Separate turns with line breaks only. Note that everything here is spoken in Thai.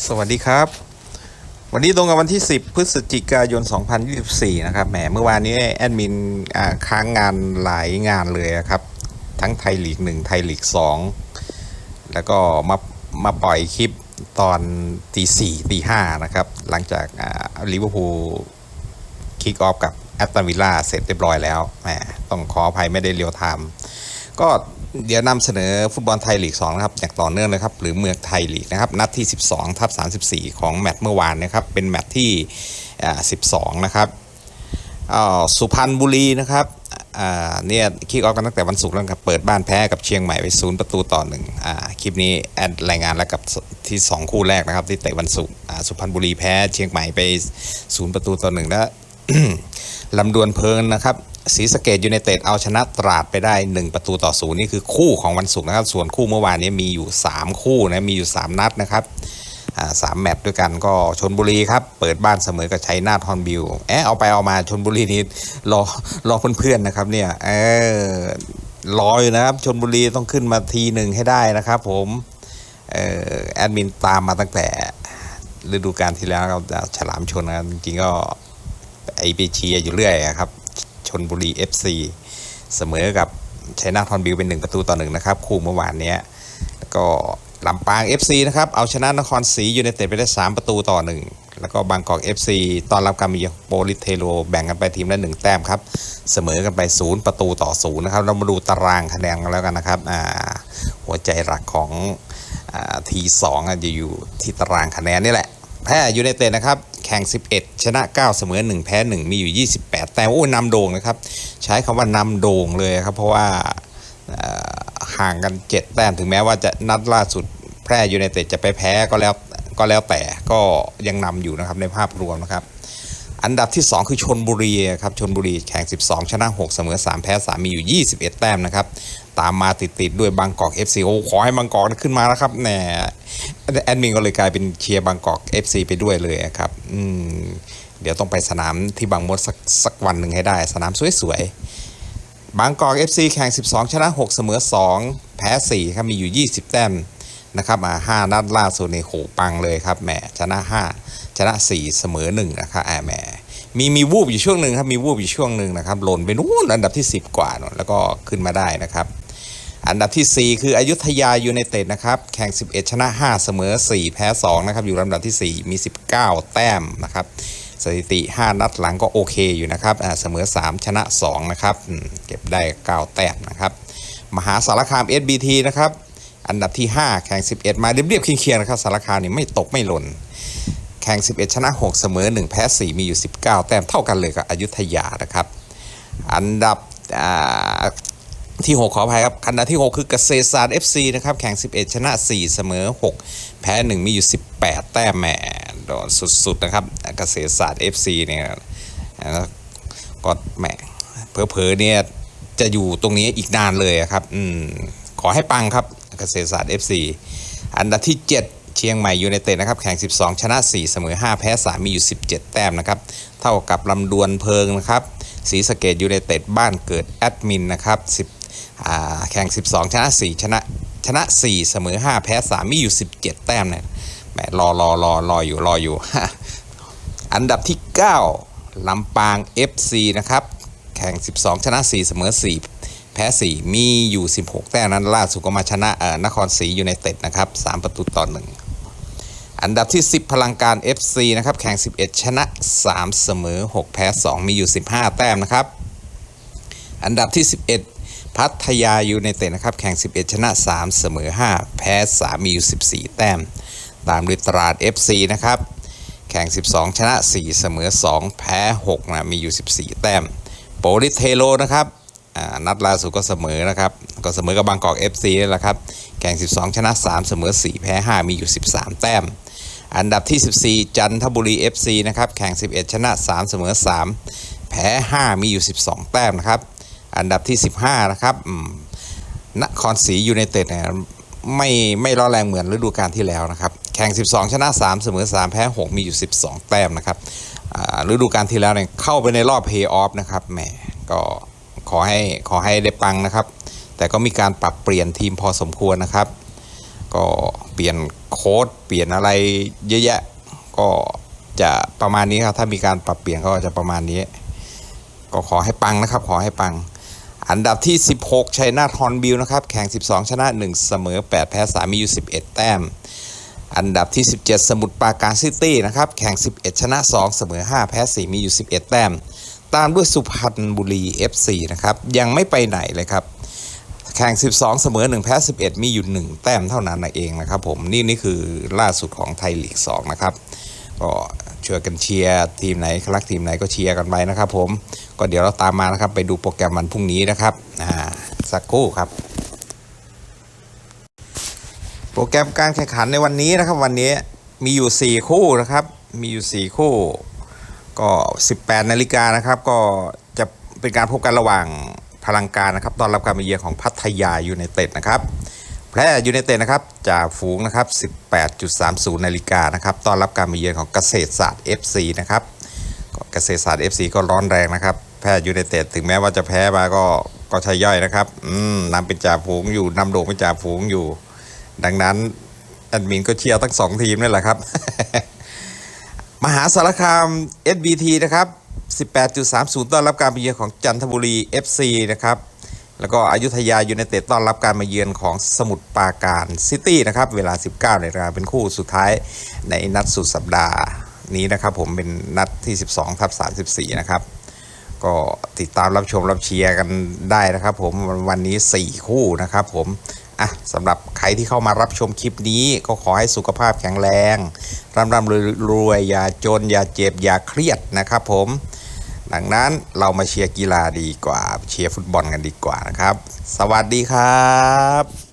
สวัสดีครับ วันนี้ตรงกับวันที่ 10 พฤศจิกายน 2024 นะครับแหมเมื่อวานนี้แอดมินค้างงานหลายงานเลยครับ ทั้งไทยลีก 1 ไทยลีก 2 แล้วก็มามาปล่อยคลิปตอนตีสี่ตีห้านะครับ หลังจากลิเวอร์พูลคิกออฟกับแอตตันวิลล่าเสร็จเรียบร้อยแล้วแหมต้องขออภัยไม่ได้เรียวไทม์ก็ เดี๋ยวนำเสนอฟุตบอลไทยลีก2นะครับอย่างต่อเนื่องเลยครับหรือเมืองไทยลีกนะครับนัดที่ 12ทับ34 ของแมตช์เมื่อวานนะครับเป็นแมตช์ที่อ่า12 นะครับอ่าสุพรรณบุรีนะครับอ่าเนี่ยคิกออฟกันตั้งแต่วันศุกร์แล้วครับเปิดบ้านแพ้กับเชียงใหม่ไปศูนย์ประตูต่อหนึ่งอ่าคลิปนี้แอดรายงานแล้วกับที่ 2 คู่แรกนะครับที่เตะวันศุกร์อ่าสุพรรณบุรีแพ้เชียงใหม่ไปศูนย์ประตูต่อหนึ่งแล้วลำดวนเพลินนะครับ ศรีสะเกดยูไนเต็ดเอาชนะตราดไปได้ 1 ประตูต่อศูนย์นี่คือคู่ของวันศุกร์นะครับ ส่วนคู่เมื่อวานนี้มีอยู่ 3 คู่นะมีอยู่ 3 นัดนะครับสามแมตช์ด้วยกันก็ชนบุรีครับ เปิดบ้านเสมอกับชัยนาทฮอนบิวแอะเอาไปเอามาชนบุรีนี่รอรอเพื่อนๆนะครับเนี่ยเออรออยู่นะครับชนบุรีต้องขึ้นมาทีหนึ่งให้ได้นะครับ ผมเออแอดมินตามมาตั้งแต่ฤดูกาลที่แล้วครับฉลามชนนะจริงๆก็ไอไปเชียอยู่เรื่อยครับ นบุรี FC เสมอกับชัยนาทอนบิวเป็น 1 ประตูต่อหนึ่งนะครับ คู่เมื่อวานนี้แล้วก็ลำปาง FC นะครับ เอาชนะนครศรียูไนเต็ดไปได้ 3 ประตูต่อหนึ่งแล้วก็บางกอก FC ตอนรับการมีโปลิเทโรแบ่งกันไปทีมละหนึ่งแต้มครับ เสมอกันไป 0 ประตูต่อศูนย์นะครับ เรามาดูตารางคะแนนกันแล้วกันนะครับหัวใจหลักของทีสองจะอยู่ที่ตารางคะแนนนี่แหละแพ้ยูไนเต็ดนะครับ แข่ง 11 ชนะ 9 เสมอ 1 แพ้ 1 มีอยู่ 28 แต่โอ้ยนำโด่งนะครับ ใช้คำว่านำโด่งเลยครับ เพราะว่าห่างกัน 7 แต้มถึงแม้ว่าจะนัดล่าสุดแพร่ยูไนเต็ดจะไปแพ้ก็แล้วก็แล้วแต่ก็ยังนำอยู่นะครับในภาพรวมนะครับอันดับที่ 2 คือชนบุรีครับชนบุรีแข่ง 12 ชนะ 6 เสมอ 3 แพ้ 3 มีอยู่ 21 แต้มนะครับ ตามมาติดๆด้วยบางกอก FC โอ้ขอให้บางกอกขึ้นมาแล้วครับแหนแอดมินก็เลยกลายเป็นเชียร์บางกอก FC ไปด้วยเลยครับ อืมเดี๋ยวต้องไปสนามที่บางมดสักสักวันหนึ่งให้ได้ สนามสวยๆ บางกอก FC แข่ง 12 ชนะ 6 เสมอ 2 แพ้ 4 ครับ มีอยู่ 20 แต้มนะครับอ่าห้านัดล่าสุดในโหปังเลยครับแหมชนะ 5 ชนะ 4 เสมอ 1 นะครับแหมมีมีวูบอยู่ช่วงหนึ่งครับมีวูบอยู่ช่วงหนึ่งนะครับหล่นไปนู่นอันดับที่ 10 กว่าแล้วก็ขึ้นมาได้นะครับ อันดับทีสี่ 4 คืออยุธยายูไนเต็ดนะครับ แข่ง 11 ชนะ 5 เสมอ 4 แพ้ 2 นะครับ อยู่ลำดับที่ 4 มี 19 แต้มนะครับ สถิติ 5 นัดหลังก็โอเคอยู่นะครับเสมอ 3 ชนะ 2 นะครับ เก็บได้ 9 แต้มนะครับ มหาสารคาม SBT นะครับ อันดับที่ 5 แข่ง 11 มาเรียบๆเคียงๆนะครับ สารคามนี่ไม่ตกไม่หล่น แข่ง 11 ชนะ 6 เสมอ 1 แพ้ 4 มีอยู่ 19 แต้มเท่ากันเลยกับอยุธยานะครับ อันดับอ่า ที่ 6 ขออภัยครับอันดับที่ 6 คือเกษตรศาสตร์ FC นะครับ แข่ง 11 ชนะ 4 เสมอ 6 แพ้ 1 มีอยู่ 18 แต้มแหมโดนสุด ๆ นะครับ เกษตรศาสตร์ FC เนี่ยก็แหมเพอๆเนี่ยจะอยู่ตรงนี้อีกนานเลยครับอืมขอให้ปังครับ เกษตรศาสตร์ FC อันดับที่ 7เชียงใหม่ยูไนเต็ดนะครับแข่ง 12 ชนะ 4 เสมอ 5 แพ้ 3 มีอยู่ 17 แต้มนะครับ เท่ากับลำดวนเพลิงนะครับศรีสะเกดยูไนเต็ดบ้านเกิดแอดมินนะครับ10 แข่ง 12 ชนะ 4 ชนะชนะ 4 เสมอ 5 แพ้ 3 มีอยู่ 17 แต้มเนี่ยแหมรอรอรอรออยู่รออยู่ อันดับที่ 9ลำปาง FC นะครับ แข่ง 12 ชนะ 4 เสมอ 4 แพ้ 4 มีอยู่ 16 แต้มนั้นล่าสุดก็มาชนะเอ่อนครศรียูไนเต็ดนะครับ 3 ประตูต่อ 1 อันดับที่ 10 พลังการ FC นะครับ แข่ง 11 ชนะ 3 เสมอ 6 แพ้ 2 มีอยู่ 15 แต้มนะครับ อันดับที่ 11 พัทยายูไนเต็ดนะครับ แข่ง 11 ชนะ 3 เสมอ 5 แพ้ 3 มีอยู่ 14 แต้ม ตามด้วยตราด FC นะครับ แข่ง 12 ชนะ 4 เสมอ 2 แพ้6นะมีอยู่ 14 แต้ม โปลิสเทโลนะครับนัดล่าสุดก็เสมอนะครับ ก็เสมอกับบางกอก FC นี่แหละครับ แข่ง 12 ชนะ 3 เสมอ 4 แพ้ 5 มีอยู่ 13 แต้ม อันดับที่ 14 จันทบุรี FC นะครับ แข่ง 11 ชนะ 3 เสมอ 3 แพ้ 5 มีอยู่ 12 แต้มนะครับ อันดับที่ 15 นะครับนครศรียูไนเต็ดเนี่ยไม่ไม่ร้อนแรงเหมือนฤดูกาลที่แล้วนะครับ แข่ง 12 ชนะ 3 เสมอ 3 แพ้ 6 มีอยู่ 12 แต้มนะครับอ่าฤดูกาลที่แล้วเนี่ยเข้าไปในรอบเพย์ออฟนะครับแหมก็ขอให้ขอให้ได้ปังนะครับ แต่ก็มีการปรับเปลี่ยนทีมพอสมควรนะครับ ก็เปลี่ยนโค้ดเปลี่ยนอะไรเยอะแยะก็จะประมาณนี้ครับถ้ามีการปรับเปลี่ยนก็จะประมาณนี้ ก็ขอให้ปังนะครับ ขอให้ปัง อันดับที่ 16ชัยนาทฮอนบิลนะครับแข่ง 12 ชนะ 1 เสมอ 8 แพ้ 3 มีอยู่ 11 แต้ม อันดับที่ 17 สมุทรปราการซิตี้นะครับแข่ง 11 ชนะ 2 เสมอ 5 แพ้ 4 มีอยู่ 11 แต้ม ตามด้วยสุพรรณบุรี FC นะครับยังไม่ไปไหนเลยครับแข่ง 12 เสมอ 1 แพ้ 11 มีอยู่ 1 แต้มเท่านั้นเองนะครับผมนี่นี่คือล่าสุดของไทยลีก 2 นะครับก็ ช่วยกันเชียร์ทีมไหนรักทีมไหนก็เชียร์กันไปนะครับ ผมก็เดี๋ยวเราตามมานะครับ ไปดูโปรแกรมวันพรุ่งนี้นะครับอ่าสักครู่ครับ โปรแกรมการแข่งขันในวันนี้นะครับ วันนี้มีอยู่ 4 คู่นะครับ มีอยู่ 4 คู่ ก็ 18นาฬิกานะครับ ก็จะเป็นการพบกันระหว่างพลังการนะครับ ตอนรับการมาเยือนของพัทยายูไนเต็ดนะครับ แพร่ยูไนเต็ดนะครับจ่าฝูงนะครับ 18.30 นาฬิกานะครับต้อนรับการมาเยือนของเกษตรศาสตร์ FC นะครับเกษตรศาสตร์ FC ก็ร้อนแรงนะครับ แพร่ยูไนเต็ดถึงแม้ว่าจะแพ้มาก็ก็ใช่ย่อยนะครับอืมนำเป็นจ่าฝูงอยู่นำโด่งเป็นจ่าฝูงอยู่ ดังนั้นแอดมินก็เชียร์ทั้งสองทีมนี่แหละครับ มหาสารคาม SBT นะครับ 18.30 ต้อนรับการมาเยือนของจันทบุรี FC นะครับ แล้วก็อยุธยายูไนเต็ดต้อนรับการมาเยือนของสมุทรปราการซิตี้นะครับ เวลา 19นาฬิกาเป็นคู่สุดท้ายในนัดสุดสัปดาห์นี้นะครับผมเป็นนัดที่ 12ทับ34 นะครับ ก็ติดตามรับชมรับเชียร์กันได้นะครับผมวันนี้ 4 คู่นะครับผมอะสำหรับใครที่เข้ามารับชมคลิปนี้ก็ขอให้สุขภาพแข็งแรงร่ำร่ำรวยๆอย่าจนอย่าเจ็บอย่าเครียดนะครับผม ดังนั้นเรามาเชียร์กีฬาดีกว่าเชียร์ฟุตบอลกันดีกว่านะครับ สวัสดีครับ